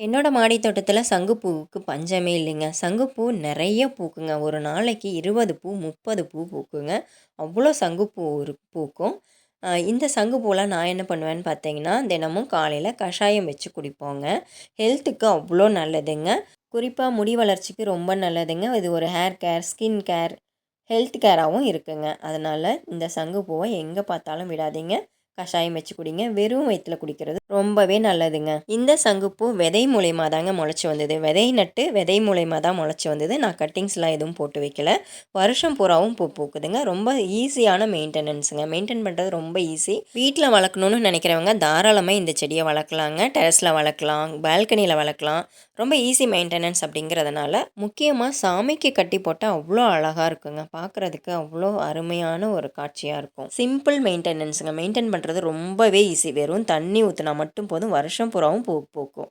என்னோடய மாடித்தோட்டத்தில் சங்குப்பூவுக்கு பஞ்சமே இல்லைங்க. சங்குப்பூ நிறைய பூக்குங்க. ஒரு நாளைக்கு இருபது பூ முப்பது பூ பூக்குங்க. அவ்வளோ சங்குப்பூ ஒரு பூக்கும். இந்த சங்குப்பூலாம் நான் என்ன பண்ணுவேன்னு பார்த்தீங்கன்னா தினமும் காலையில் கஷாயம் வச்சு குடிப்போங்க. ஹெல்த்துக்கு அவ்வளோ நல்லதுங்க. குறிப்பாக முடி வளர்ச்சிக்கு ரொம்ப நல்லதுங்க. இது ஒரு hair care skin care health கேராகவும் இருக்குங்க. அதனால் இந்த சங்குப்பூவை எங்கே பார்த்தாலும் விடாதீங்க. கஷாயம் வச்சு குடிங்க. வெறும் வயிற்றுல குடிக்கிறது ரொம்பவே நல்லதுங்க. இந்த சங்குப்பூ விதை மூலயமா தாங்க முளைச்சி வந்தது. விதை நட்டு விதை மூலயமா தான் முளைச்சி வந்தது. நான் கட்டிங்ஸ்லாம் எதுவும் போட்டு வைக்கல. வருஷம் பூராவும் பூ பூக்குதுங்க. ரொம்ப ஈஸியான மெயின்டெனன்ஸுங்க மெயின்டைன் பண்ணுறது ரொம்ப ஈஸி வீட்டில் வளர்க்கணுன்னு நினைக்கிறவங்க தாராளமாக இந்த செடியை வளர்க்கலாங்க. டெரஸில் வளர்க்கலாம். பால்கனியில் வளர்க்கலாம். ரொம்ப ஈஸி மெயின்டெனன்ஸ் அப்படிங்கிறதுனால முக்கியமாக சாமிக்கு கட்டி போட்டால் அவ்வளோ அழகாக இருக்குங்க. பார்க்குறதுக்கு அவ்வளோ அருமையான ஒரு காட்சியாக இருக்கும். சிம்பிள் மெயின்டெனன்ஸுங்க மெயின்டைன் பண்ணுறது ரொம்பவே ஈஸி வெறும் தண்ணி ஊற்றினா மட்டும் போதும் வருஷம் பூராவும் பூ பூக்கும்.